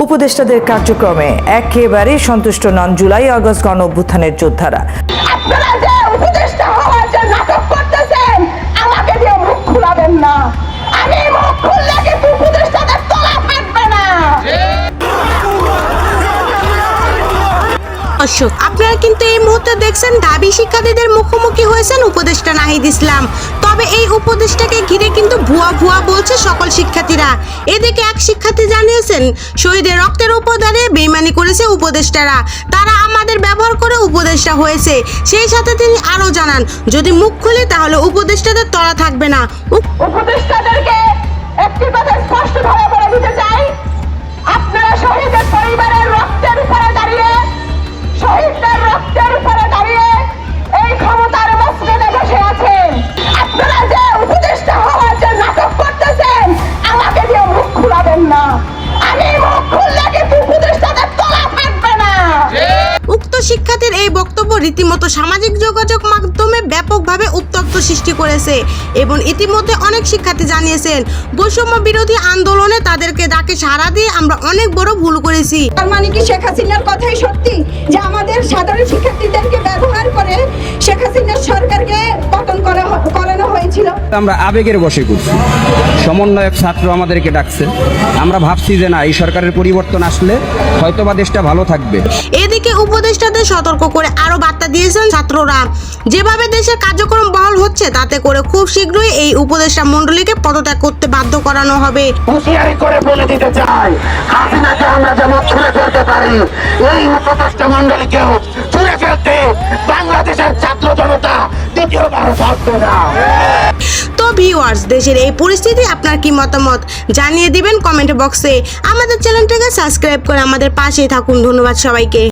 উপদেষ্টাদের কার্যক্রমে একেবারে সন্তুষ্ট নন জুলাই আগস্ট গণ অভ্যুত্থানের যোদ্ধারা দর্শক আপনারা কিন্তু এই মুহূর্তে দেখছেন দাবি শিক্ষার্থীদের মুখোমুখি হয়েছেন উপদেষ্টা নাহিদ ইসলাম। তবে এই উপদেষ্টাকে ঘিরে কিন্তু ভুয়া ভুয়া বলছে সকল শিক্ষার্থীরা। এদিকে এক শিক্ষার্থী জানিয়েছেন, শহীদের রক্তের উপর দাঁড়িয়ে বেইমানি করেছে উপদেষ্টারা। তারা আমাদের ব্যবহার করে উপদেষ্টা হয়েছে। সেই সাথে তিনি আরও জানান, যদি মুখ খুলি তাহলে উপদেষ্টাদের তলা থাকবে না। উপদেষ্টাদেরকে রীতিমতো সামাজিক যোগাযোগ মাধ্যমে ব্যাপকভাবে উত্তপ্ত সৃষ্টি করেছে এবং ইতিমধ্যে অনেক শিক্ষার্থী জানিয়েছেন বৈষম্য বিরোধী আন্দোলনে তাদেরকে ডাকে সাড়া দিয়ে আমরা অনেক বড় ভুল করেছি। তার মানে কি শেখ হাসিনার কথাই সত্যি? যে আমাদের সাধারণ শিক্ষার্থীদেরকে ব্যবহার করে শেখ হাসিনার সরকারকে পতন করা করানো হয়েছিল। আমরা আবেগের বসে করছি। সমন্বয়ক ছাত্র আমাদেরকে ডাকছে। আমরা ভাবছি যে না এই সরকারের পরিবর্তন আসলে হয়তোবা দেশটা ভালো থাকবে। এদিকে উপদেষ্টাদের সতর্ক করে আরও বার্তা দিয়েছেন ছাত্ররা। যেভাবে দেশের কার্যক্রম বহাল হচ্ছে তাতে করে খুব শীঘ্রই এই উপদেষ্টা মণ্ডলীকে পদত্যাগ করতে বাধ্য করানো হবে। হুঁশিয়ারি করে বলে দিতে চাই হাসিনাকে আমরা যেমন ছুঁড়ে ফেলতে পারি এই উপদেষ্টা ছুঁড়ে ফেলতে বাংলাদেশের ছাত্র জনতা দ্বিতীয়বার ভাববে না তো ভিউয়ার্স দেশের এই পরিস্থিতি আপনার কি মতামত? জানিয়ে দিবেন কমেন্ট বক্সে আমাদের চ্যানেলটাকে সাবস্ক্রাইব করে আমাদের পাশেই থাকুন। ধন্যবাদ সবাইকে।